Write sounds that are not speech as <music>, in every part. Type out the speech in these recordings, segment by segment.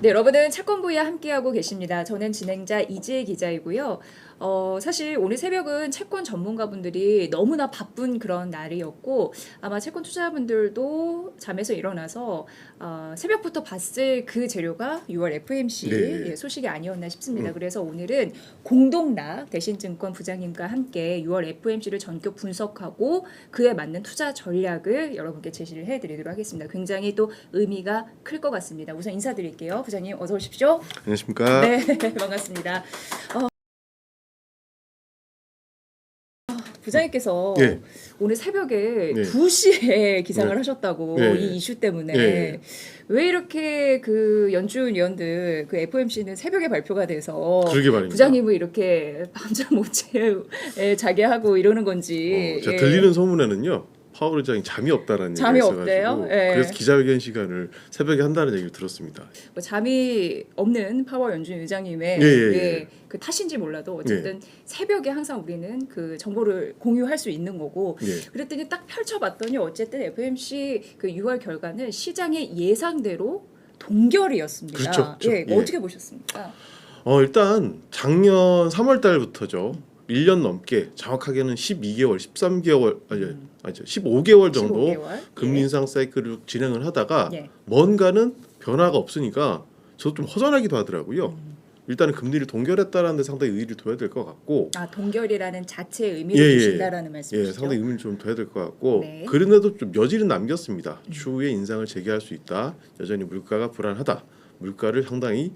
네, 여러분은 채권부와 함께하고 계십니다. 저는 진행자 이지혜 기자이고요. 어, 사실 오늘 새벽은 채권 전문가분들이 너무나 바쁜 그런 날이었고 아마 채권 투자자분들도 잠에서 일어나서 어, 새벽부터 봤을 그 재료가 6월 FMC 네. 예, 소식이 아니었나 싶습니다. 음. 그래서 오늘은 공동락 대신증권 부장님과 함께 6월 FMC를 전격 분석하고 그에 맞는 투자 전략을 여러분께 제시를 해드리도록 하겠습니다. 굉장히 또 의미가 클 것 같습니다. 우선 인사드릴게요. 부장님 어서 오십시오. 안녕하십니까? 네, <laughs> 반갑습니다. 어, 부장님께서 예. 오늘 새벽에 네. 2시에 기상을 네. 하셨다고 네. 이 이슈 때문에 네. 왜 이렇게 그 연준 위원들 그 FOMC는 새벽에 발표가 돼서. 부장님을 이렇게 <laughs> 밤잠 못 채, 자게 하고 이러는 건지 어, 예. 들리는 소문에는요. 파월 의장이 잠이 없다라는 잠이 얘기가 없대요? 있어가지고 예. 그래서 기자회견 시간을 새벽에 한다는 얘기를 들었습니다. 뭐 잠이 없는 파월 연준 의장님의 예, 예, 예, 예. 그 탓인지 몰라도 어쨌든 새벽에 항상 우리는 그 정보를 공유할 수 있는 거고 예. 그랬더니 딱 펼쳐봤더니 어쨌든 FMC 그 6월 결과는 시장의 예상대로 동결이었습니다. 그렇죠, 그렇죠. 예, 예. 어떻게 보셨습니까? 어 일단 작년 3월 달부터죠. 1년 넘게 정확하게는 12개월, 13개월 아니 아니죠. 15개월 정도 15개월? 금리 인상 사이클을 진행을 하다가 예. 뭔가는 변화가 없으니까 저도 좀 허전하기도 하더라고요. 음. 일단은 금리를 동결했다는 데 상당히 의의를 둬야 될 것 같고 아 동결이라는 자체의 의미를 예, 예. 두신다라는 예, 말씀이시죠? 상당히 의미를 좀 둬야 될 것 같고 네. 그런데도 좀 여지는 남겼습니다. 추후에 인상을 재개할 수 있다. 여전히 물가가 불안하다. 물가를 상당히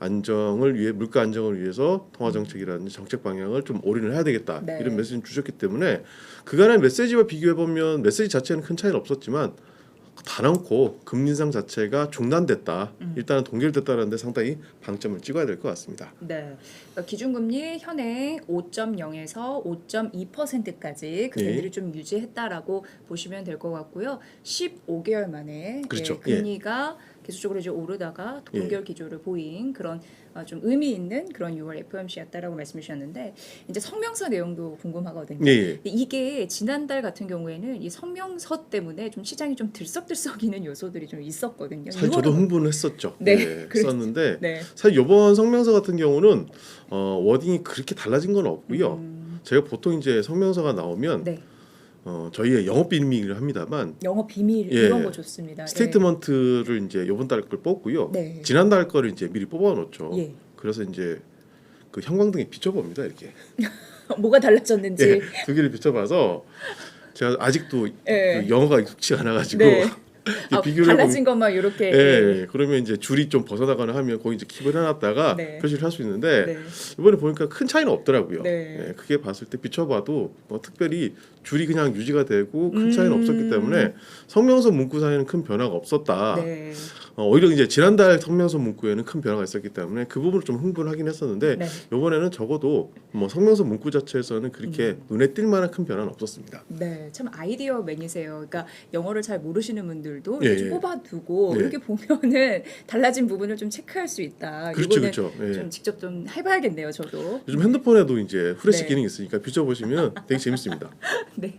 안정을 위해 물가 안정을 위해서 통화 정책이라는 정책 방향을 좀 올인을 해야 되겠다. 네. 이런 메시지를 주셨기 때문에 그간의 메시지와 비교해 보면 메시지 자체는 큰 차이는 없었지만 단언코 금리 인상 자체가 중단됐다. 음. 일단은 동결됐다는 데 상당히 방점을 찍어야 될 것 같습니다. 네. 그러니까 기준금리 현행 5.0에서 5.2%까지 그 예. 금리를 좀 유지했다라고 보시면 될 것 같고요. 15개월 만에 그렇죠. 예, 금리가 계속적으로 이제 오르다가 예. 동결 기조를 보인 그런 어, 좀 의미 있는 그런 6월 FOMC였다라고 말씀해 주셨는데 이제 성명서 내용도 궁금하거든요. 예, 예. 근데 이게 지난달 같은 경우에는 이 성명서 때문에 좀 시장이 좀 들썩들썩이는 요소들이 좀 있었거든요. 사실 저도 이거는- 흥분을 했었죠. 네, 네, 했었는데 네. 사실 이번 성명서 같은 경우는 어, 워딩이 그렇게 달라진 건 없고요. 음, 제가 보통 이제 성명서가 나오면 네. 어, 저희의 영업 비밀을 합니다만 영어 비밀 예. 이런 거 좋습니다. 스테이트먼트를 이제 이번 달 걸 뽑고요. 네. 지난 달 거를 이제 미리 뽑아 놓죠. 예. 그래서 이제 그 형광등에 비춰 봅니다 이렇게. <laughs> 뭐가 달라졌는지. 예, 두 개를 비춰 봐서 제가 아직도 예. 그 영어가 익숙치 않아 가지고 네. 이 아, 비교를 달라진 것만 이렇게. 예, 예. 그러면 이제 줄이 좀 벗어나거나 하면 거기 이제 킵을 해놨다가 네. 표시를 할 수 있는데 네. 이번에 보니까 큰 차이는 없더라고요. 네. 예, 크게 봤을 때 비춰봐도 뭐 특별히 줄이 그냥 유지가 되고 큰 차이는 음. 없었기 때문에 성명서 문구 사이에는 큰 변화가 없었다. 네. 어, 오히려 이제 지난달 성명서 문구에는 큰 변화가 있었기 때문에 그 부분을 좀 흥분하긴 했었는데 네. 이번에는 적어도 뭐 성명서 문구 자체에서는 그렇게 음. 눈에 띌 만한 큰 변화는 없었습니다. 네, 참 아이디어 맨이세요. 그러니까 영어를 잘 모르시는 분들도 예, 좀 예. 뽑아두고 네. 이렇게 보면은 <laughs> 달라진 부분을 좀 체크할 수 있다. 그렇죠, 그렇죠. 예. 좀 직접 좀 해봐야겠네요, 저도. 요즘 핸드폰에도 이제 후레쉬 네. 기능이 있으니까 비춰보시면 되게 재밌습니다. <laughs> <laughs> 네,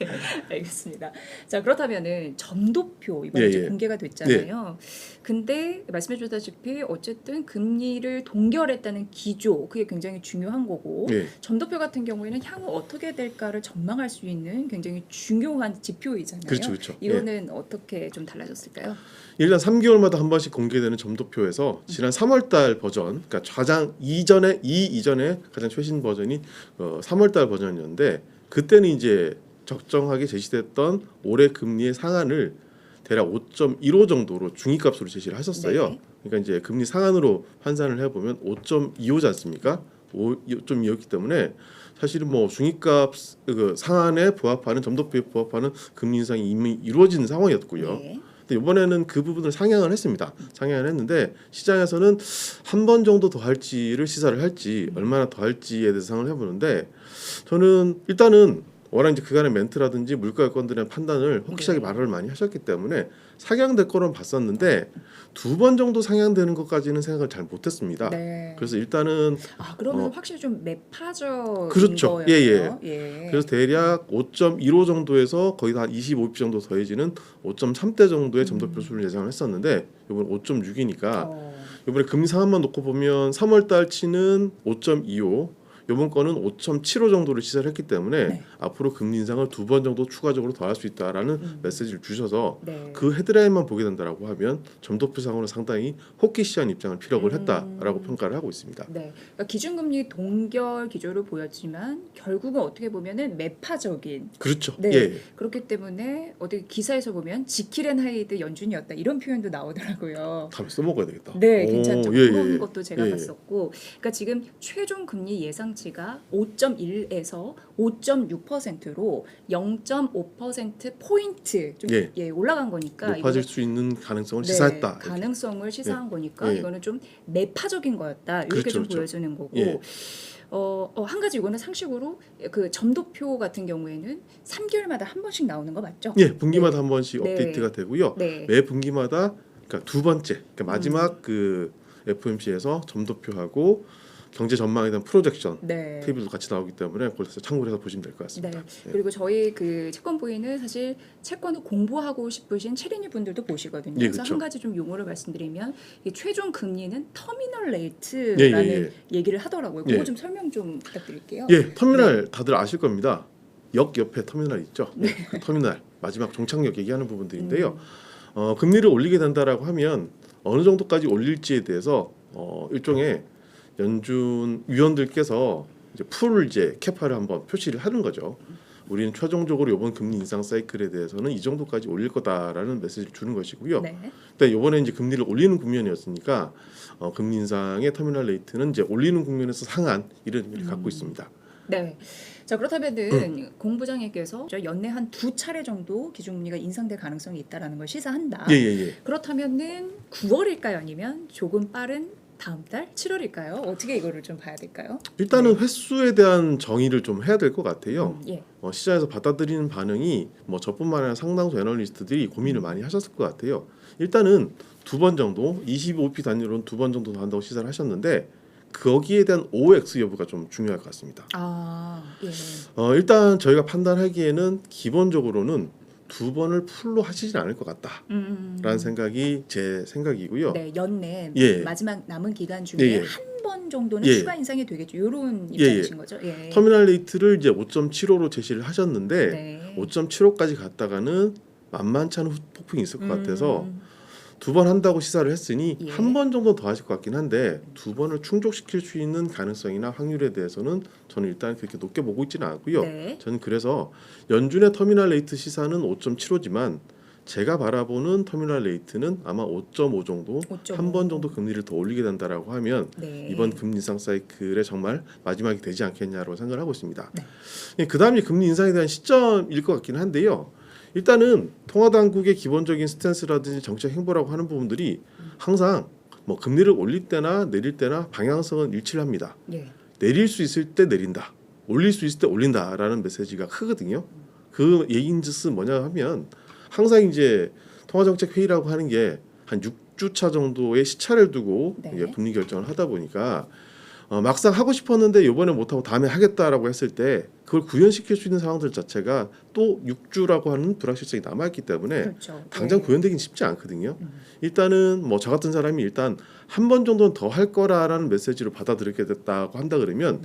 알겠습니다. 자 그렇다면은 점도표 이번에 예, 이제 예. 공개가 됐잖아요. 근데 말씀해주다시피 어쨌든 금리를 동결했다는 기조 그게 굉장히 중요한 거고 예. 점도표 같은 경우에는 향후 어떻게 될까를 전망할 수 있는 굉장히 중요한 지표이잖아요. 그렇죠, 그렇죠. 예. 이거는 어떻게 좀 달라졌을까요? 일단 3개월마다 한 번씩 공개되는 점도표에서 지난 3월달 버전, 그러니까 가장 이전에 이 이전에 가장 최신 버전이 어, 3월달 버전이었는데 그때는 이제 적정하게 제시됐던 올해 금리의 상한을 대략 5.15 정도로 중위값으로 제시를 하셨어요. 네. 그러니까 이제 금리 상한으로 환산을 해보면 5.25지 않습니까? 5.2였기 때문에 사실은 뭐 중위값 그 상한에 부합하는 점도표에 부합하는 금리 인상이 이미 이루어진 상황이었고요. 네. 근데 이번에는 그 부분을 상향을 했습니다. 상향을 했는데 시장에서는 한 번 정도 더 할지를 시사를 할지 얼마나 더 할지에 대해서 상을 해보는데 저는 일단은 워낙 이제 그간의 멘트라든지 물가 여건들에 대한 판단을 확실하게 네. 말을 많이 하셨기 때문에 상향될 거는 봤었는데 두 번 정도 상향되는 것까지는 생각을 잘 못했습니다. 네. 그래서 일단은 아 그러면 어. 확실히 좀 매파적 그렇죠. 거였네요. 예. 그래서 대략 5.15 정도에서 거의 다 25pp 정도 더해지는 5.3대 정도의 점도표 수를 예상을 했었는데 이번 5.6이니까 어. 이번에 금리 상한만 놓고 보면 3월 달치는 5.25 이번 거는 5.75 정도를 시사를 했기 때문에 네. 앞으로 금리 인상을 두 번 정도 추가적으로 더 할 수 있다라는 음. 메시지를 주셔서 네. 그 헤드라인만 보게 된다라고 하면 점도표상으로 상당히 호기시한 입장을 피력을 음. 했다라고 평가를 하고 있습니다. 네, 그러니까 기준금리 동결 기조를 보였지만 결국은 어떻게 보면은 매파적인 그렇죠. 네. 예. 그렇기 때문에 어디 기사에서 보면 지킬앤 하이드 연준이었다 이런 표현도 나오더라고요. 다음에 써먹어야 되겠다. 네, 오, 괜찮죠. 예, 그런 예, 예. 것도 제가 예, 예. 봤었고, 그러니까 지금 최종 금리 예상 치가 5.1에서 5.6%로 0.5% 포인트 좀 예. 예. 올라간 거니까 높아질 수 있는 가능성을 네, 시사했다. 이렇게. 가능성을 시사한 거니까 예. 이거는 좀 매파적인 거였다 이렇게 그렇죠, 좀 그렇죠. 보여주는 거고. 예. 어, 어, 한 가지 이거는 상식으로 그 점도표 같은 경우에는 3개월마다 한 번씩 나오는 거 맞죠? 예, 분기마다 한 번씩 네. 업데이트가 되고요. 네. 매 분기마다 그러니까 두 번째, 그러니까 마지막 음. 그 FOMC에서 점도표하고 경제 전망에 대한 프로젝션 네. 테이블도 같이 나오기 때문에 그래서 참고를 해서 보시면 될 것 같습니다. 네. 그리고 저희 그 채권 부인은 사실 채권을 공부하고 싶으신 체리니 분들도 보시거든요. 예, 그래서 그쵸. 한 가지 좀 용어를 말씀드리면 이 최종 금리는 터미널 예, 레이트라는 예, 얘기를 하더라고요. 예. 그거 좀 설명 좀 부탁드릴게요. 예, 터미널 다들 아실 겁니다. 역 옆에 터미널 있죠. 네. 그 터미널 마지막 종착역 얘기하는 부분들인데요. 음. 어, 금리를 올리게 된다라고 하면 어느 정도까지 올릴지에 대해서 어, 일종의 연준 위원들께서 이제 풀 이제 캐파를 한번 표시를 하는 거죠. 우리는 최종적으로 이번 금리 인상 사이클에 대해서는 이 정도까지 올릴 거다라는 메시지를 주는 것이고요. 네. 근데 이번에 이제 금리를 올리는 국면이었으니까 어, 금리 인상의 터미널 레이트는 이제 올리는 국면에서 상한 이런 의미를 음. 갖고 있습니다. 네. 자 그렇다면은 음. 공부장님께서 저 연내 한 두 차례 정도 기준금리가 인상될 가능성이 있다라는 걸 시사한다. 예 예예. 예, 그렇다면은 9월일까요, 아니면 조금 빠른 다음 달 7월일까요? 어떻게 이거를 좀 봐야 될까요? 일단은 횟수에 대한 정의를 좀 해야 될 것 같아요. 음, 예. 어, 시장에서 받아들이는 반응이 뭐 저뿐만 아니라 상당수 애널리스트들이 고민을 많이 하셨을 것 같아요. 일단은 두 번 정도 25p 단위로는 두 번 정도 더 한다고 시사를 하셨는데 거기에 대한 OX 여부가 좀 중요할 것 같습니다. 아, 예. 어, 일단 저희가 판단하기에는 기본적으로는 두 번을 풀로 하시진 않을 것 같다라는 음. 생각이 제 생각이고요. 네, 연내 예. 마지막 남은 기간 중에 예, 예. 한번 정도는 예. 추가 인상이 되겠죠. 이런 예, 예. 입장이신 거죠. 예. 터미널 레이트를 이제 5.75로 제시를 하셨는데 네. 5.75까지 갔다가는 만만치 않은 후- 폭풍이 있을 것 같아서 음, 두 번 한다고 시사를 했으니 예. 한번 정도 더 하실 것 같긴 한데 두 번을 충족시킬 수 있는 가능성이나 확률에 대해서는 저는 일단 그렇게 높게 보고 있지는 않고요. 네. 저는 그래서 연준의 터미널 레이트 시사는 5.75지만 제가 바라보는 터미널 레이트는 아마 5.5 정도 5.5. 한번 정도 금리를 더 올리게 된다라고 하면 네. 이번 금리 인상 사이클의 정말 마지막이 되지 않겠냐고 생각을 하고 있습니다. 네. 그 다음이 금리 인상에 대한 시점일 것 같긴 한데요. 일단은 통화 당국의 기본적인 스탠스라든지 정책 행보라고 하는 부분들이 항상 뭐 금리를 올릴 때나 내릴 때나 방향성은 일치를 합니다. 예. 내릴 수 있을 때 내린다. 올릴 수 있을 때 올린다라는 메시지가 크거든요. 그 얘기인즉슨 뭐냐 하면 항상 이제 통화정책 회의라고 하는 게 한 6주차 정도의 시차를 두고 네. 이게 금리 결정을 하다 보니까 어, 막상 하고 싶었는데 이번에 못하고 다음에 하겠다라고 했을 때 그걸 구현시킬 수 있는 상황들 자체가 또 6주라고 하는 불확실성이 남아있기 때문에 그렇죠. 당장 네. 구현되긴 쉽지 않거든요. 음. 일단은 뭐 저 같은 사람이 일단 한 번 정도는 더 할 거라라는 메시지로 받아들이게 됐다고 한다 그러면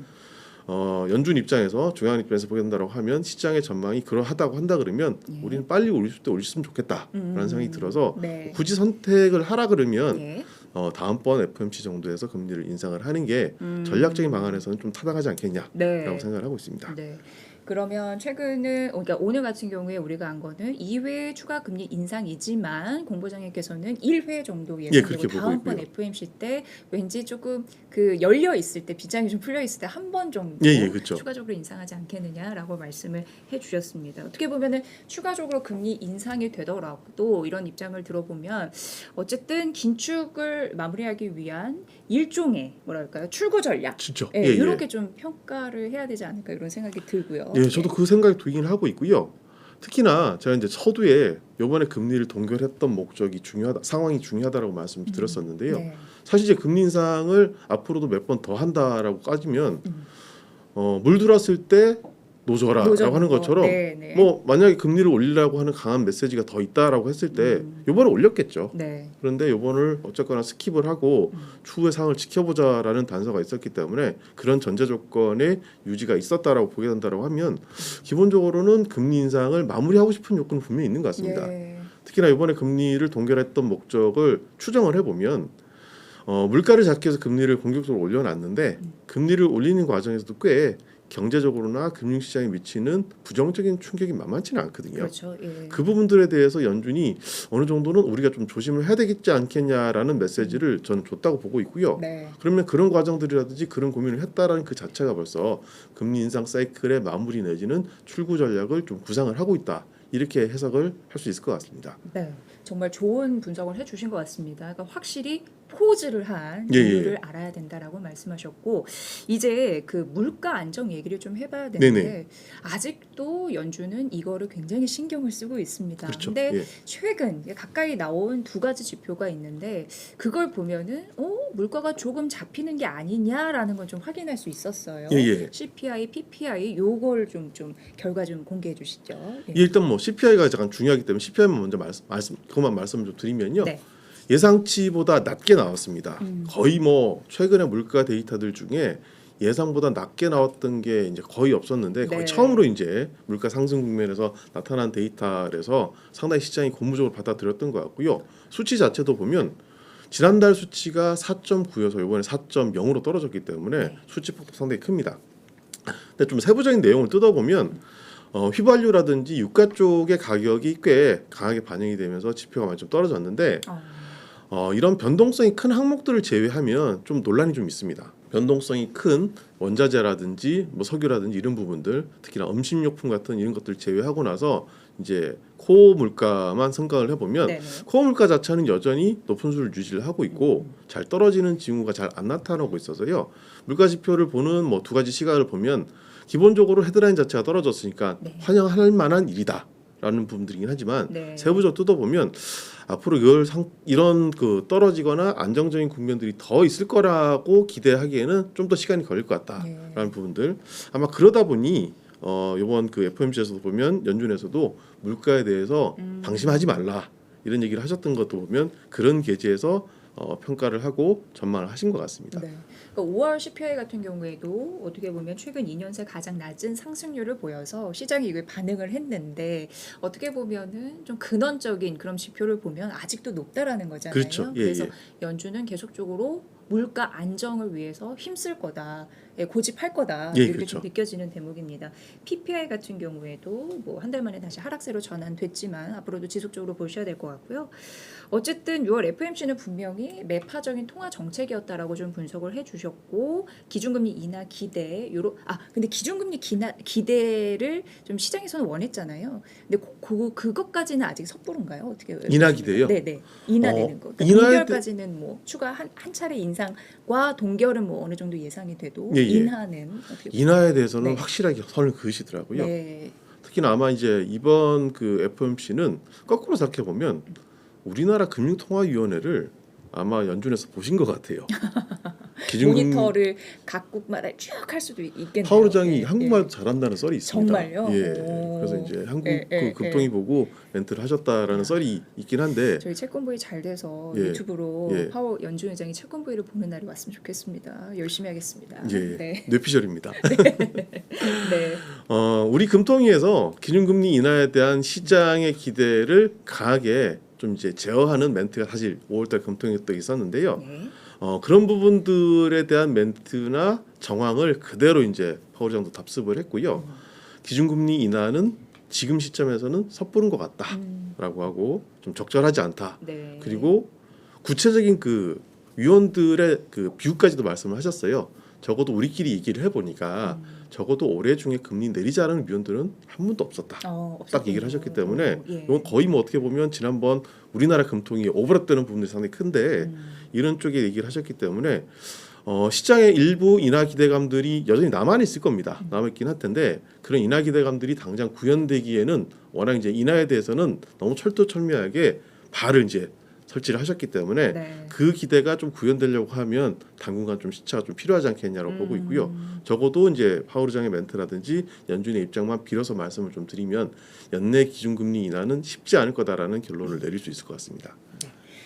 어, 연준 입장에서 중앙 입장에서 보게 된다고 하면 시장의 전망이 그러하다고 한다 그러면 예. 우리는 빨리 올릴 때 올렸으면 좋겠다라는 음. 생각이 들어서 네. 굳이 선택을 하라 그러면 예. 어, 다음번 FOMC 정도에서 금리를 인상을 하는 게 음. 전략적인 방안에서는 좀 타당하지 않겠냐라고 네. 생각을 하고 있습니다. 네. 그러면 최근은 어, 그러니까 오늘 같은 경우에 우리가 한 거는 2회 추가 금리 인상이지만 공보장님께서는 1회 정도 예, 그렇게 보고 다음번. FOMC 때 왠지 조금 그 열려 있을 때 빗장이 좀 풀려 있을 때 한 번 정도 예, 예, 그렇죠. 추가적으로 인상하지 않겠느냐라고 말씀을 해주셨습니다. 어떻게 보면은 추가적으로 금리 인상이 되더라도 이런 입장을 들어보면 어쨌든 긴축을 마무리하기 위한 일종의 뭐랄까요 출구 전략 진짜. 예, 예, 예. 이렇게 좀 평가를 해야 되지 않을까 이런 생각이 들고요. 예, 저도 그 생각이 들긴 하고 있고요. 특히나 제가 이제 서두에 이번에 금리를 동결했던 목적이 중요하다, 상황이 중요하다라고 말씀을 드렸었는데요. 네. 사실 이제 금리 인상을 앞으로도 몇 번 더 한다라고 따지면 음. 어, 물 들었을 때 노져라라고 노젓는 하는 거. 것처럼 네, 네. 뭐 만약에 금리를 올리려고 하는 강한 메시지가 더 있다라고 했을 때 음. 요번에 올렸겠죠. 네. 그런데 요번을 어쨌거나 스킵을 하고 음. 추후의 상황을 지켜보자라는 단서가 있었기 때문에 그런 전제 조건의 유지가 있었다라고 보게 된다라고 하면 기본적으로는 금리 인상을 마무리하고 싶은 요건은 분명히 있는 것 같습니다. 예. 특히나 이번에 금리를 동결했던 목적을 추정을 해보면 어, 물가를 잡기 위해서 금리를 공격적으로 올려놨는데 금리를 올리는 과정에서도 꽤 경제적으로나 금융시장에 미치는 부정적인 충격이 만만치는 않거든요. 그렇죠. 예. 그 부분들에 대해서 연준이 어느 정도는 우리가 좀 조심을 해야 되겠지 않겠냐라는 메시지를 저는 줬다고 보고 있고요. 네. 그러면 그런 과정들이라든지 그런 고민을 했다라는 그 자체가 벌써 금리 인상 사이클의 마무리 내지는 출구 전략을 좀 구상을 하고 있다. 이렇게 해석을 할 수 있을 것 같습니다. 네, 정말 좋은 분석을 해주신 것 같습니다. 그러니까 확실히 포즈를 한 예, 예. 이유를 알아야 된다라고 말씀하셨고 이제 그 물가 안정 얘기를 좀 해봐야 되는데 네네. 아직도 연준은 이거를 굉장히 신경을 쓰고 있습니다. 그렇죠. 근데 예. 최근 가까이 나온 두 가지 지표가 있는데 그걸 보면은 어 물가가 조금 잡히는 게 아니냐라는 건 좀 확인할 수 있었어요. 예, 예. CPI, PPI 요걸 좀 좀 결과 좀 공개해 주시죠. 예. 예, 일단 뭐 CPI가 잠깐 중요하기 때문에 CPI만 먼저 말씀, 말씀 그것만 말씀을 좀 드리면요. 네. 예상치보다 낮게 나왔습니다. 음. 거의 뭐 최근에 물가 데이터들 중에 예상보다 낮게 나왔던 게 이제 거의 없었는데 거의 네. 처음으로 이제 물가 상승 국면에서 나타난 데이터라서 상당히 시장이 고무적으로 받아들였던 것 같고요. 수치 자체도 보면 지난달 수치가 4.9여서 이번에 4.0으로 떨어졌기 때문에 네. 수치 폭도 상당히 큽니다. 근데 좀 세부적인 내용을 뜯어보면 어, 휘발유라든지 유가 쪽의 가격이 꽤 강하게 반영이 되면서 지표가 많이 좀 떨어졌는데 어, 어, 이런 변동성이 큰 항목들을 제외하면 좀 논란이 좀 있습니다. 변동성이 큰 원자재라든지 뭐 석유라든지 이런 부분들, 특히나 음식료품 같은 이런 것들 제외하고 나서 이제 코어 물가만 생각을 해보면 네네. 코어 물가 자체는 여전히 높은 수를 유지를 하고 있고 잘 떨어지는 징후가 잘 안 나타나고 있어서요. 물가 지표를 보는 뭐 두 가지 시각을 보면 기본적으로 헤드라인 자체가 떨어졌으니까 네. 환영할 만한 일이다 라는 부분들이긴 하지만 네. 세부적으로 뜯어보면 앞으로 이걸 상, 이런 그 떨어지거나 안정적인 국면들이 더 있을 거라고 기대하기에는 좀 더 시간이 걸릴 것 같다라는 네. 부분들 아마 그러다 보니 어 이번 그 FOMC에서도 보면 연준에서도 물가에 대해서 음. 방심하지 말라 이런 얘기를 하셨던 것도 보면 그런 계제에서 어, 평가를 하고 전망을 하신 것 같습니다. 네. 그러니까 5월 CPI 같은 경우에도 어떻게 보면 최근 2년 새 가장 낮은 상승률을 보여서 시장이 이걸 반응을 했는데 어떻게 보면은 좀 근원적인 그런 지표를 보면 아직도 높다라는 거잖아요. 그렇죠. 예, 래서 예. 연준은 계속적으로 물가 안정을 위해서 힘쓸 거다, 예, 고집할 거다 예, 이렇게 그렇죠. 좀 느껴지는 대목입니다. PPI 같은 경우에도 뭐 한 달 만에 다시 하락세로 전환됐지만 앞으로도 지속적으로 보셔야 될 것 같고요. 어쨌든 6월 FMC는 분명히 매파적인 통화 정책이었다라고 좀 분석을 해주셨고 기준금리 인하 기대 요로 아 근데 기준금리 기나, 기대를 좀 시장에서는 원했잖아요. 근데 그, 그 그것까지는 아직 섣부른가요? 어떻게 인하 기대요? 네네 인하되는 어, 거. 그러니까 동결까지는 뭐 추가 한, 한 차례 인상과 동결은 뭐 어느 정도 예상이 돼도 예, 예. 인하는 어떻게 인하에 대해서는 네. 확실하게 선을 그으시더라고요. 네. 특히나 아마 이제 이번 그 FOMC는 거꾸로 생각해 보면 우리나라 금융통화위원회를 아마 연준에서 보신 것 같아요. <laughs> 기준금 모니터를 각국마다 쭉 할 수도 있- 있겠네요. 파월 의장이 예, 한국말도 잘한다는 썰이 있습니다. 정말요? 예. 오. 그래서 이제 한국 예, 예, 그 급통이 보고 멘트를 하셨다라는 썰이 있긴 한데 예. 저희 채권부이 잘 돼서 예. 유튜브로 예. 파월 연준 회장이 채권부이를 보는 날이 왔으면 좋겠습니다. 열심히 하겠습니다. 예, 네. 뇌피셜입니다. <laughs> 네. 어, 우리 금통위에서 기준금리 인하에 대한 시장의 기대를 강하게 좀 이제 제어하는 멘트가 사실 5월달 금통위에 또 있었는데요. 네. 어, 그런 부분들에 대한 멘트나 정황을 그대로 이제 파월장도 답습을 했고요. 기준금리 인하는 지금 시점에서는 섣부른 것 같다라고 음, 하고 좀 적절하지 않다. 네. 그리고 구체적인 그 위원들의 그 비율까지도 말씀을 하셨어요. 적어도 우리끼리 얘기를 해보니까 음. 적어도 올해 중에 금리 내리자라는 위원들은 한 분도 없었다. 어, 딱 얘기를 하셨기 때문에 예. 이건 거의 뭐 어떻게 보면 지난번 우리나라 금통이 오버랩되는 부분들이 상당히 큰데 음, 이런 쪽에 얘기를 하셨기 때문에 어, 시장의 일부 인하 기대감들이 여전히 남아 있을 겁니다. 음. 남아 있긴 할 텐데 그런 인하 기대감들이 당장 구현되기에는 워낙 이제 인하에 대해서는 너무 철두철미하게 발을 이제 설치를 하셨기 때문에 네. 그 기대가 좀 구현되려고 하면 당분간 좀 시차가 좀 필요하지 않겠냐라고 보고 있고요. 음. 적어도 이제 파월 의장의 멘트라든지 연준의 입장만 빌어서 말씀을 좀 드리면 연내 기준금리 인하는 쉽지 않을 거다라는 결론을 내릴 수 있을 것 같습니다.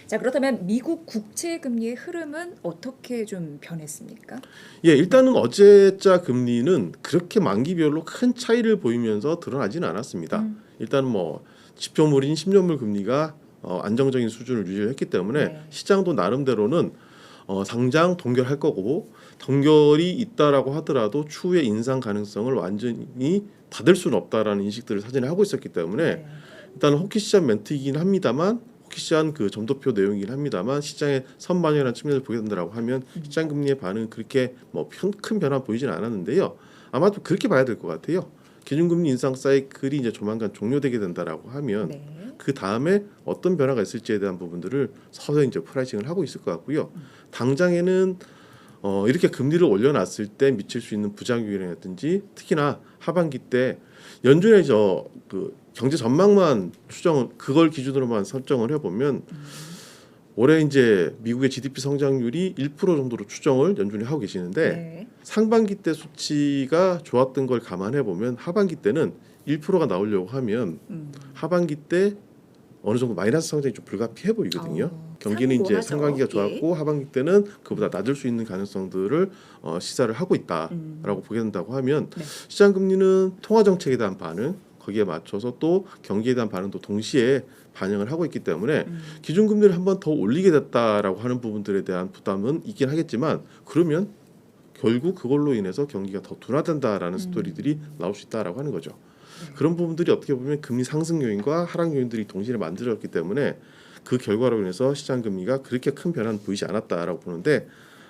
자 그렇다면 미국 국채 금리의 흐름은 어떻게 좀 변했습니까? 예, 일단은 어제자 금리는 그렇게 만기별로 큰 차이를 보이면서 드러나지는 않았습니다. 음. 일단 뭐 지표물인 10년물 금리가 어, 안정적인 수준을 유지했기 때문에 네. 시장도 나름대로는 어, 당장 동결할 거고 동결이 있다라고 하더라도 추후에 인상 가능성을 완전히 닫을 수는 없다라는 인식들을 사전에 하고 있었기 때문에 네. 일단 호키시한 멘트이긴 합니다만 호키시한 그 점도표 내용이긴 합니다만 시장의 선반영이라는 측면을 보게 된다라고 하면 시장 금리의 반응은 그렇게 뭐 큰 변화 보이지는 않았는데요. 아마 좀 그렇게 봐야 될 것 같아요. 기준금리 인상 사이클이 이제 조만간 종료되게 된다라고 하면 네. 그 다음에 어떤 변화가 있을지에 대한 부분들을 서서히 이제 프라이징을 하고 있을 것 같고요. 당장에는 어, 이렇게 금리를 올려놨을 때 미칠 수 있는 부작용이라든지 특히나 하반기 때 연준의 저그 경제 전망만 추정 그걸 기준으로만 설정을 해보면 올해 이제 미국의 GDP 성장률이 1% 정도로 추정을 연준이 하고 계시는데 네. 상반기 때 수치가 좋았던 걸 감안해 보면 하반기 때는 1%가 나오려고 하면 음. 하반기 때 어느 정도 마이너스 성장이 좀 불가피해 보이거든요. 어, 경기는 이제. 상반기가 예. 좋았고 하반기 때는 그보다 낮을 수 있는 가능성들을 어, 시사를 하고 있다라고 음. 보게 된다고 하면 네. 시장 금리는 통화 정책에 대한 반응 거기에 맞춰서 또 경기에 대한 반응도 동시에 반영을 하고 있기 때문에 음. 기준금리를 한 번 더 올리게 됐다라고 하는 부분들에 대한 부담은 있긴 하겠지만 그러면 결국 그걸로 인해서 경기가 더 둔화된다라는 음. 스토리들이 나올 수 있다라고 하는 거죠. 네. 그런 부분들이 어떻게 보면 금리 상승 요인과 하락 요인들이 동시에 만들어졌기 때문에 그 결과로 인해서 시장 금리가 그렇게 큰 변화는 보이지 않았다라고 보는데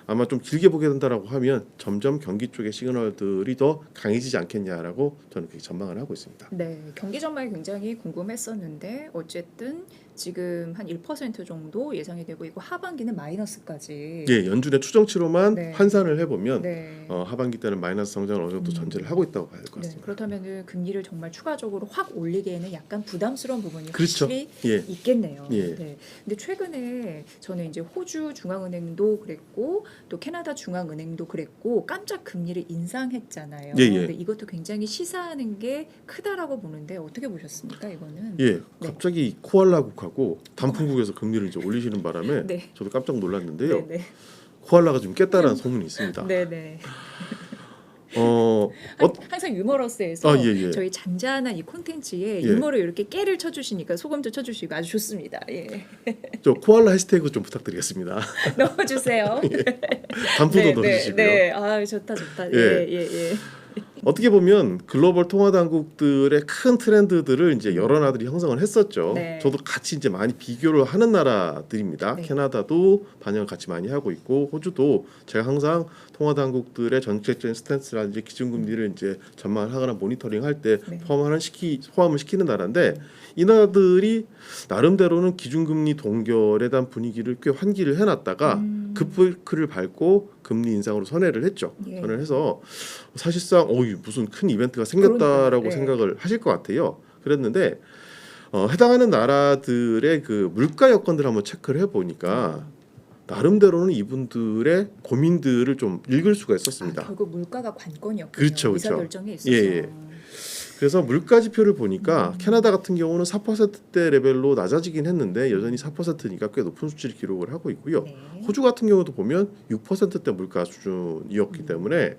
아마 좀 길게 보게 된다라고 하면 점점 경기 쪽의 시그널들이 더 강해지지 않겠냐라고 저는 그렇게 전망을 하고 있습니다. 네, 경기 전망이 굉장히 궁금했었는데 어쨌든 지금 한 1% 정도 예상이 되고 있고 하반기는 마이너스까지. 예, 연준의 추정치로만 네. 환산을 해보면 네. 어, 하반기 때는 마이너스 성장을 어느 정도 음. 전제를 하고 있다고 봐야 될것 네, 같습니다. 그렇다면은 금리를 정말 추가적으로 확 올리기에는 약간 부담스러운 부분이 그렇죠. 확실히 예, 있겠네요. 예. 네. 근데 최근에 저는 이제 호주 중앙은행도 그랬고 또 캐나다 중앙은행도 그랬고 깜짝 금리를 인상했잖아요. 예, 예. 근데 이것도 굉장히 시사하는 게 크다라고 보는데 어떻게 보셨습니까? 이거는? 예, 갑자기 코알라 국 하고 단풍국에서 금리를 이제 올리시는 바람에 네. 저도 깜짝 놀랐는데요. 네, 코알라가 좀 깼다라는 소문이 있습니다. 네, 네. 어, 한- 항상 유머러스에서 아, 예, 예. 저희 잔잔한 이 콘텐츠에 예. 유머로 이렇게 깨를 쳐주시니까 소금도 쳐주시고 아주 좋습니다. 예. <laughs> 저 코알라 해시태그 좀 부탁드리겠습니다. <laughs> 넣어주세요. 단풍도 네, 넣어주시고요. 네, 네. 아 좋다 좋다. 예, 예, 예. 어떻게 보면 글로벌 통화 당국들의 큰 트렌드들을 이제 여러 나라들이 형성을 했었죠. 네. 저도 같이 이제 많이 비교를 하는 나라들입니다. 네. 캐나다도 반영을 같이 많이 하고 있고 호주도 제가 항상 통화 당국들의 정책적인 스탠스라든지 기준금리를 이제 전망을 하거나 모니터링 할때 네. 포함하는 시키 포함을 시키는 나라인데 이 나라들이 나름대로는 기준금리 동결에 대한 분위기를 꽤 환기를 해놨다가 음. 급브레이크를 밟고 금리 인상으로 선회를 했죠. 예. 선회를 해서 사실상 어이 무슨 큰 이벤트가 생겼다라고. 네. 생각을 하실 것 같아요. 그랬는데 어, 해당하는 나라들의 그 물가 여건들을 한번 체크를 해보니까 나름대로는 이분들의 고민들을 좀 읽을 수가 아, 있었습니다. 결국 물가가 관건이었군요. 그렇죠, 그렇죠. 결정에 있어서. 예, 예. 그래서 물가 지표를 보니까 음. 캐나다 같은 경우는 4%대 레벨로 낮아지긴 했는데 여전히 4%니까 꽤 높은 수치를 기록을 하고 있고요. 네. 호주 같은 경우도 보면 6%대 물가 수준이었기 음. 때문에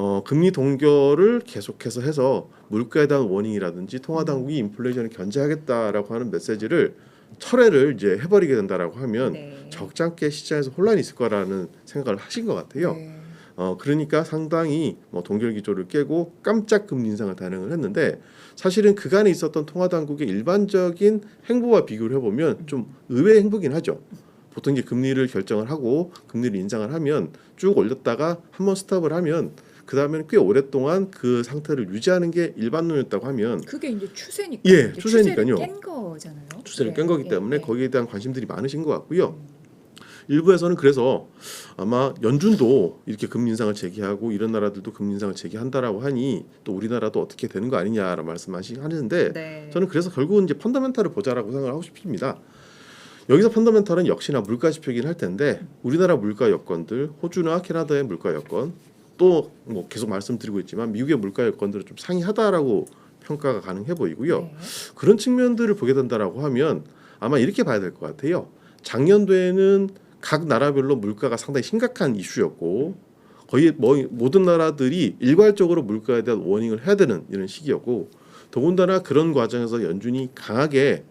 어, 금리 동결을 계속해서 해서 물가에 대한 워닝이라든지 통화 당국이 인플레이션을 견제하겠다라고 하는 메시지를 철회를 이제 해버리게 된다라고 하면 네. 적잖게 시장에서 혼란이 있을 거라는 생각을 하신 것 같아요. 네. 어, 그러니까 상당히 뭐 동결 기조를 깨고 깜짝 금리 인상을 단행을 했는데 사실은 그간에 있었던 통화 당국의 일반적인 행보와 비교를 해보면 좀 의외의 행보긴 하죠. 보통 이제 금리를 결정을 하고 금리를 인상을 하면 쭉 올렸다가 한 번 스탑을 하면 그 다음에는 꽤 오랫동안 그 상태를 유지하는 게 일반론이었다고 하면 그게 이제 추세니까. 예, 추세니까요. 추세를 깬 거잖아요. 추세를 예, 깬 거기 예, 때문에 예. 거기에 대한 관심들이 많으신 것 같고요. 일부에서는 그래서 아마 연준도 이렇게 금리 인상을 제기하고 이런 나라들도 금리 인상을 제기한다라고 하니 또 우리나라도 어떻게 되는 거 아니냐라고 말씀하시는데 네. 저는 그래서 결국은 이제 펀더멘탈을 보자라고 생각을 하고 싶습니다. 여기서 펀더멘털은 역시나 물가 지표긴 할 텐데 우리나라 물가 여건들, 호주나 캐나다의 물가 여건, 또 뭐 계속 말씀드리고 있지만 미국의 물가 여건들은 좀 상이하다라고 평가가 가능해 보이고요. 네. 그런 측면들을 보게 된다라고 하면 아마 이렇게 봐야 될 것 같아요. 작년도에는 각 나라별로 물가가 상당히 심각한 이슈였고 거의 뭐 모든 나라들이 일괄적으로 물가에 대한 워닝을 해야 되는 이런 시기였고 더군다나 그런 과정에서 연준이 강하게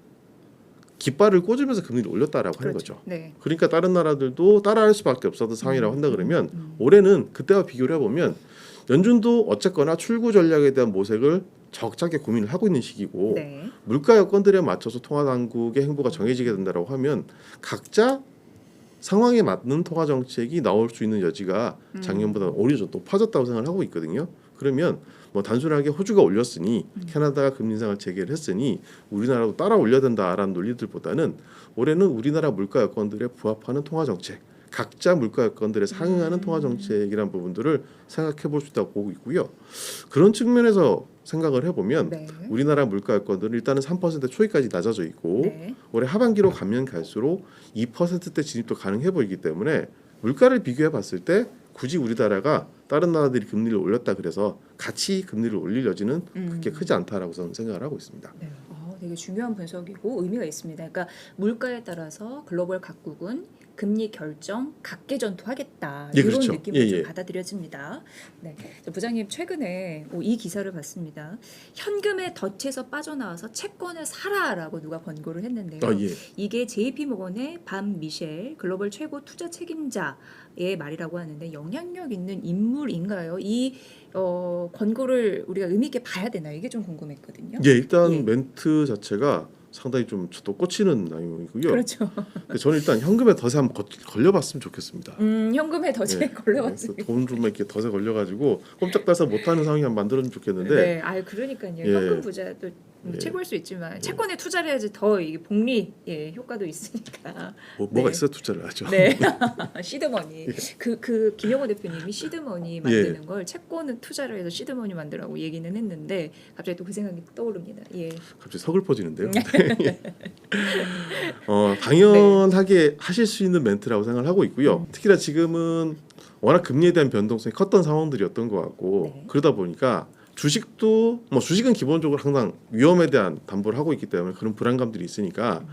깃발을 꽂으면서 금리를 올렸다라고 하는 그렇죠. 거죠. 네. 그러니까 다른 나라들도 따라할 수밖에 없었던 상황이라고 한다 그러면 음. 올해는 그때와 비교를 해보면 연준도 어쨌거나 출구 전략에 대한 모색을 적잖게 고민을 하고 있는 시기고 네. 물가 여건들에 맞춰서 통화 당국의 행보가 정해지게 된다고 하면 각자 상황에 맞는 통화 정책이 나올 수 있는 여지가 음. 작년보다 오히려 좀 높아졌다고 생각을 하고 있거든요. 그러면 뭐 단순하게 호주가 올렸으니 음. 캐나다가 금리 인상을 재개를 했으니 우리나라도 따라 올려야 된다라는 논리들보다는 올해는 우리나라 물가 여건들에 부합하는 통화 정책, 각자 물가 여건들에 상응하는 음. 통화 정책이라는 부분들을 생각해 볼 수 있다고 보고 있고요. 그런 측면에서 생각을 해보면 네. 우리나라 물가 여건들은 일단은 3% 초기까지 낮아져 있고 네. 올해 하반기로 가면 갈수록 2%대 진입도 가능해 보이기 때문에 물가를 비교해 봤을 때 굳이 우리나라가 다른 나라들이 금리를 올렸다 그래서 같이 금리를 올릴 여지는 그렇게 음. 크지 않다라고 저는 생각을 하고 있습니다. 네. 어, 되게 중요한 분석이고 의미가 있습니다. 그러니까 물가에 따라서 글로벌 각국은 금리 결정 각계 전투 하겠다 예, 이런 그렇죠. 느낌으로 예, 좀 예. 받아들여집니다. 네, 저 부장님 최근에 뭐이 기사를 봤습니다. 현금에 덫에서 빠져나와서 채권을 사라라고 누가 권고를 했는데요. 아 예. 이게 JP 모건의 밤 미셸 글로벌 최고 투자 책임자의 말이라고 하는데 영향력 있는 인물인가요? 이 어, 권고를 우리가 의미 있게 봐야 되나요? 이게 좀 궁금했거든요. 예, 일단 예. 멘트 자체가 상당히 좀 저도 꽂히는 내용이고요. 그렇죠. 근데 저는 일단 현금에 덫에 한번 거- 걸려봤으면 좋겠습니다. 음, 현금에 덫에 예. 걸려봤습니다. 돈좀 이렇게 덫에 걸려가지고 꼼짝달싹 못하는 상황이 한번 만들어주면 좋겠는데 네, 아유 그러니까요. 예. 현금 부자도 음, 예. 최고일 수 있지만 채권에 투자를 해야지 더 이게 복리 예, 효과도 있으니까. 뭐, 뭐가 네. 있어야 투자를 하죠. 네, <laughs> <laughs> 시드머니. 그 그 김영호 대표님이 시드머니 만드는 걸 채권은 투자를 해서 시드머니 만들라고 얘기는 했는데 갑자기 또 그 생각이 떠오릅니다. 예. 갑자기 서글퍼지는데요. 네. <laughs> 어, 당연하게 하실 수 있는 멘트라고 생각을 하고 있고요. 특히나 지금은 워낙 금리에 대한 변동성이 컸던 상황들이었던 것 같고 네. 그러다 보니까 주식도 뭐 주식은 기본적으로 항상 위험에 대한 담보를 하고 있기 때문에 그런 불안감들이 있으니까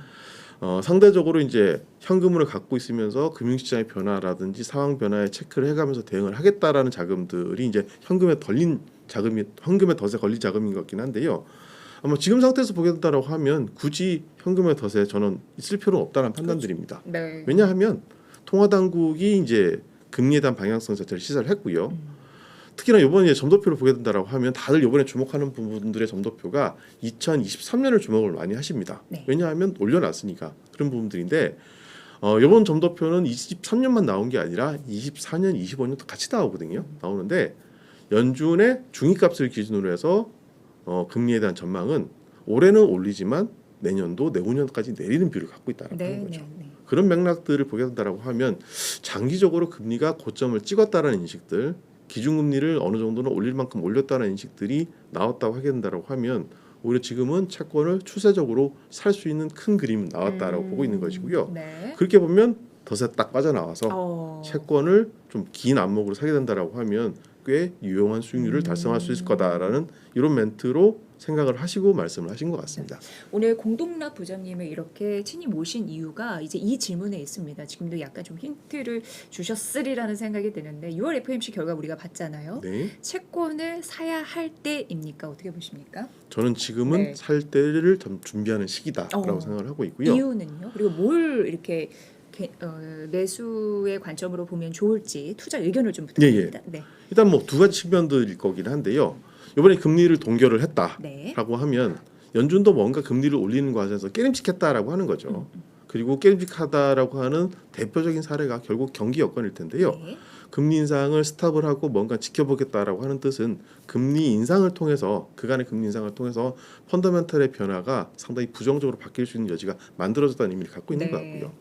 어, 상대적으로 이제 현금으로 갖고 있으면서 금융시장의 변화라든지 상황 변화에 체크를 해가면서 대응을 하겠다라는 자금들이 이제 현금에 덜린 자금이 현금의 덫에 걸린 자금인 것 같긴 한데요. 아마 지금 상태에서 보게 된다라고 하면 굳이 현금의 덫에 저는 있을 필요는 없다는 판단드립니다. 네. 왜냐하면 통화 당국이 이제 금리에 대한 방향성 자체를 시사를 했고요. 음. 특히나 이번에 이제 점도표를 보게 된다라고 하면 다들 이번에 주목하는 부분들의 점도표가 2023년을 주목을 많이 하십니다. 네. 왜냐하면 올려놨으니까 그런 부분들인데 어, 이번 점도표는 23년만 나온 게 아니라 24년, 25년도 같이 나오거든요. 나오는데 연준의 중위값을 기준으로 해서 어, 금리에 대한 전망은 올해는 올리지만 내년도 내후년까지 내리는 뷰를 갖고 있다는 네, 거죠. 네, 네. 그런 맥락들을 보게 된다라고 하면 장기적으로 금리가 고점을 찍었다는 인식들, 기준금리를 어느 정도는 올릴 만큼 올렸다는 인식들이 나왔다고 하게 된다라고 하면 오히려 지금은 채권을 추세적으로 살 수 있는 큰 그림은 나왔다라고 음, 보고 있는 것이고요. 네. 그렇게 보면 덫에 딱 빠져나와서 어. 채권을 좀 긴 안목으로 사게 된다라고 하면 꽤 유용한 수익률을 음. 달성할 수 있을 거다라는 이런 멘트로 생각을 하시고 말씀을 하신 것 같습니다. 오늘 공동락 부장님을 이렇게 친히 모신 이유가 이제 이 질문에 있습니다. 지금도 약간 좀 힌트를 주셨으리라는 생각이 드는데 6월 FOMC 결과 우리가 봤잖아요. 네. 채권을 사야 할 때입니까? 어떻게 보십니까? 저는 지금은 네. 살 때를 좀 준비하는 시기다라고 어. 생각을 하고 있고요. 이유는요? 그리고 뭘 이렇게 개- 어, 매수의 관점으로 보면 좋을지 투자 의견을 좀 부탁드립니다. 네. 일단 뭐 두 가지 측면들일 거긴 한데요. 이번에 금리를 동결을 했다라고 네. 하면 연준도 뭔가 금리를 올리는 과정에서 깨림칙했다라고 하는 거죠. 음, 그리고 깨림칙하다라고 하는 대표적인 사례가 결국 경기 여건일 텐데요. 네. 금리 인상을 스탑을 하고 뭔가 지켜보겠다라고 하는 뜻은 금리 인상을 통해서 그간의 금리 인상을 통해서 펀더멘털의 변화가 상당히 부정적으로 바뀔 수 있는 여지가 만들어졌다는 의미를 갖고 있는 네. 것 같고요.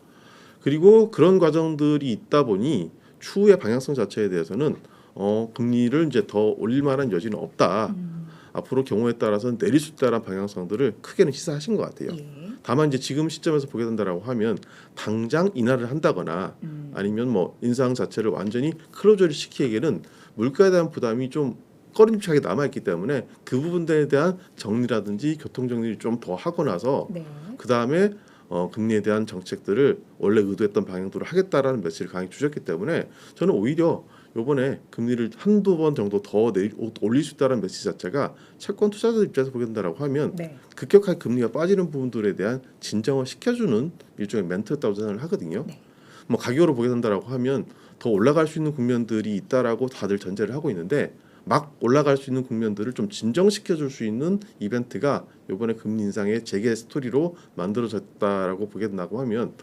그리고 그런 과정들이 있다 보니 추후의 방향성 자체에 대해서는 어, 금리를 이제 더 올릴 만한 여지는 없다. 음, 앞으로 경우에 따라서는 내릴 수 있다는 방향성들을 크게는 시사하신 것 같아요. 예. 다만 이제 지금 시점에서 보게 된다라고 하면 당장 인하를 한다거나 음. 아니면 뭐 인상 자체를 완전히 클로저를 시키기에는 물가에 대한 부담이 좀 꺼림칙하게 남아 있기 때문에 그 부분들에 대한 정리라든지 교통 정리를 좀 더 하고 나서 네. 그 다음에 어, 금리에 대한 정책들을 원래 의도했던 방향대로 하겠다라는 메시지를 강하게 주셨기 때문에 저는 오히려 요번에 금리를 한두 번 정도 더 내, 올릴 수 있다는 메시지 자체가 채권 투자자들 입장에서 보게 된다라고 하면 네. 급격하게 금리가 빠지는 부분들에 대한 진정을 시켜주는 일종의 멘트였다고 생각을 하거든요. 네. 뭐 가격으로 보게 된다라고 하면 더 올라갈 수 있는 국면들이 있다라고 다들 전제를 하고 있는데 막 올라갈 수 있는 국면들을 좀 진정시켜 줄 수 있는 이벤트가 이번에 금리 인상의 재개 스토리로 만들어졌다라고 보게 된다고 하면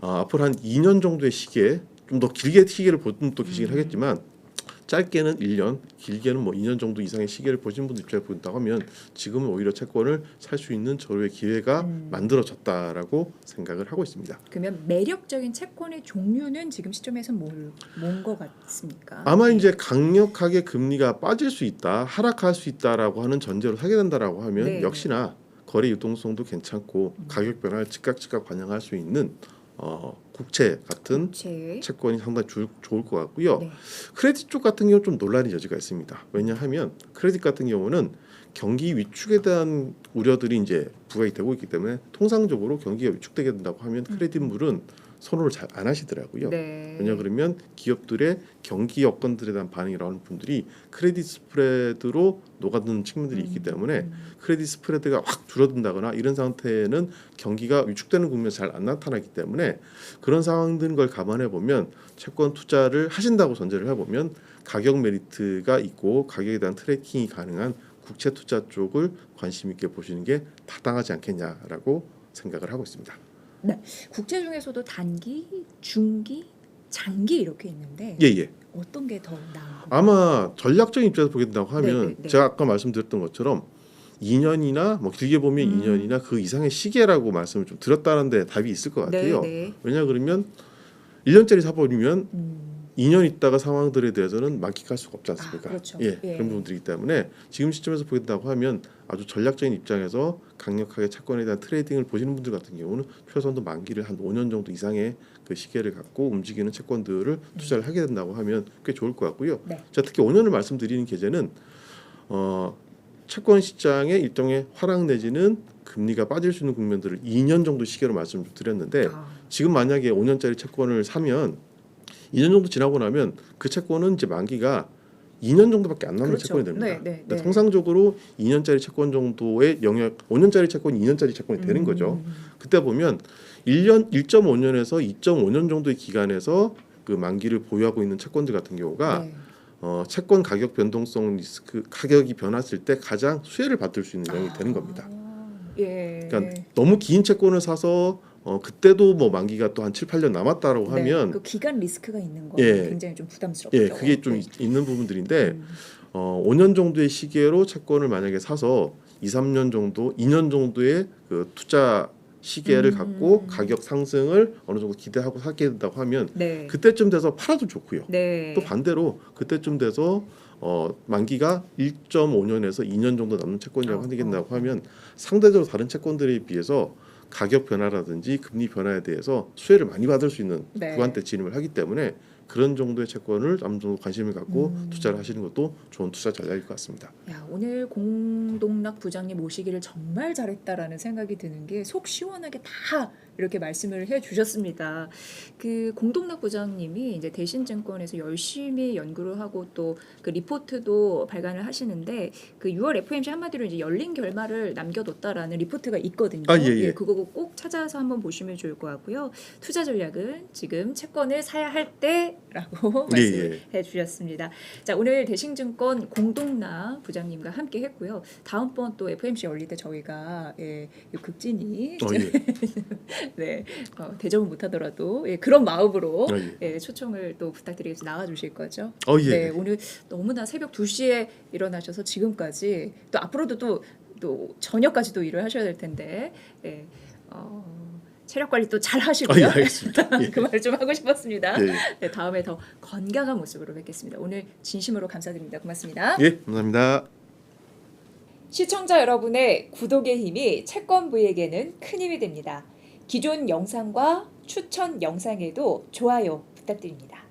아, 앞으로 한 2년 정도의 시기에 좀 더 길게 시기를 보는 또 계시긴 하겠지만 짧게는 1년, 길게는 뭐 2년 정도 이상의 시기를 보신 분들 입장에 본다고 하면 지금은 오히려 채권을 살 수 있는 저로의 기회가 음. 만들어졌다라고 생각을 하고 있습니다. 그러면 매력적인 채권의 종류는 지금 시점에서 뭘뭔것 같습니까? 아마 이제 강력하게 금리가 빠질 수 있다, 하락할 수 있다라고 하는 전제로 사게 된다라고 하면 네. 역시나 거래 유동성도 괜찮고 음. 가격 변화를 즉각 즉각 반영할 수 있는 어, 국채 같은 채. 채권이 상당히 주, 좋을 것 같고요. 네. 크레딧 쪽 같은 경우 좀 논란의 여지가 있습니다. 왜냐하면 크레딧 같은 경우는 경기 위축에 대한 우려들이 이제 부각이 되고 있기 때문에 통상적으로 경기가 위축되게 된다고 하면 크레딧물은 선호를 잘 안 하시더라고요. 음. 네. 왜냐 그러면 기업들의 경기 여건들에 대한 반응이라는 분들이 크레딧 스프레드로 녹아드는 측면들이 있기 때문에 음. 크레딧 스프레드가 확 줄어든다거나 이런 상태에는 경기가 위축되는 국면이 잘 안 나타나기 때문에 그런 상황들인 걸 감안해 보면 채권 투자를 하신다고 전제를 해보면 가격 메리트가 있고 가격에 대한 트래킹이 가능한 국채 투자 쪽을 관심 있게 보시는 게 타당하지 않겠냐라고 생각을 하고 있습니다. 국채 중에서도 단기, 중기, 장기 이렇게 있는데 예 예. 어떤 게 더 나은 아마 전략적인 입장에서 보게 된다고 하면 네, 네, 네. 제가 아까 말씀드렸던 것처럼 2년이나 뭐 길게 보면 음. 2년이나 그 이상의 시계라고 말씀을 좀 드렸다는데 답이 있을 것 같아요. 네, 네. 왜냐 그러면 1년짜리 사버리면 음. 2년 있다가 상황들에 대해서는 만끽할 수가 없지 않습니까? 아, 그렇죠. 예, 예. 그런 부분들이기 때문에 지금 시점에서 보게 된다고 하면 아주 전략적인 입장에서 강력하게 채권에 대한 트레이딩을 보시는 분들 같은 경우는 최소한도 만기를 한 5년 정도 이상의 그 시계를 갖고 움직이는 채권들을 투자를 하게 된다고 하면 꽤 좋을 것 같고요. 네. 자, 특히 5년을 말씀드리는 계제는 어, 채권 시장의 일종의 하락 내지는 금리가 빠질 수 있는 국면들을 2년 정도 시계로 말씀을 좀 드렸는데 아, 지금 만약에 5년짜리 채권을 사면 2년 정도 지나고 나면 그 채권은 이제 만기가 2년 정도밖에 안 남는 그렇죠. 채권이 됩니다. 네, 네, 근데 네. 통상적으로 2년짜리 채권 정도의 영역, 5년짜리 채권이 2년짜리 채권이 되는 거죠. 음. 그때 보면 1년 1.5년에서 2.5년 정도의 기간에서 그 만기를 보유하고 있는 채권들 같은 경우가 네. 어, 채권 가격 변동성 리스크 가격이 변했을 때 가장 수혜를 받을 수 있는 영역이 되는 겁니다. 아, 예. 그러니까 너무 긴 채권을 사서 어, 그때도 뭐 만기가 또 한 7, 8년 남았다라고 네, 하면 그 기간 리스크가 있는 거 예. 굉장히 좀 부담스럽죠. 예, 그게 좀 네. 있- 있는 부분들인데 음. 어, 5년 정도의 시계로 채권을 만약에 사서 2, 3년 정도, 2년 정도의 그 투자 시계를 음. 갖고 가격 상승을 어느 정도 기대하고 사게 된다고 하면 네. 그때쯤 돼서 팔아도 좋고요. 네. 또 반대로 그때쯤 돼서 어, 만기가 1.5년에서 2년 정도 남는 채권이라고 어, 하겠다고 어. 하면 상대적으로 다른 채권들에 비해서 가격 변화라든지 금리 변화에 대해서 수혜를 많이 받을 수 있는 네. 구간대 진입을 하기 때문에 그런 정도의 채권을 어느 정도 관심을 갖고 음. 투자를 하시는 것도 좋은 투자 전략일 것 같습니다. 야, 오늘 공동락 부장님 모시기를 정말 잘했다라는 생각이 드는 게 속 시원하게 다 이렇게 말씀을 해 주셨습니다. 그 공동락 부장님이 이제 대신증권에서 열심히 연구를 하고 또 그 리포트도 발간을 하시는데 그 6월 FMC 한마디로 이제 열린 결말을 남겨뒀다라는 리포트가 있거든요. 아, 예, 예. 그거 꼭 찾아서 한번 보시면 좋을 것 같고요. 투자 전략은 지금 채권을 사야 할 때라고 <laughs> 예, 말씀을 해주셨습니다. 자 오늘 대신증권 공동나 부장님과 함께 했고요. 다음번 또 FMC 열릴 때 저희가 예, 이 극진이 어, 예. <laughs> <laughs> 네 어, 대접은 못하더라도 예, 그런 마음으로 어, 예. 예, 초청을 또 부탁드리겠습니다. 나와주실 거죠? 어, 예. 네 오늘 너무나 새벽 2시에 일어나셔서 지금까지 또 앞으로도 또, 또 저녁까지도 일을 하셔야 될 텐데 예, 어, 체력 관리 또 잘 아, 예, 하시고요. 알겠습니다. <laughs> 예. 그 말 좀 하고 싶었습니다. 예, 예. 네, 다음에 더 건강한 모습으로 뵙겠습니다. 오늘 진심으로 감사드립니다. 고맙습니다. 예, 감사합니다. 시청자 여러분의 구독의 힘이 채권부에게는 큰 힘이 됩니다. 기존 영상과 추천 영상에도 좋아요 부탁드립니다.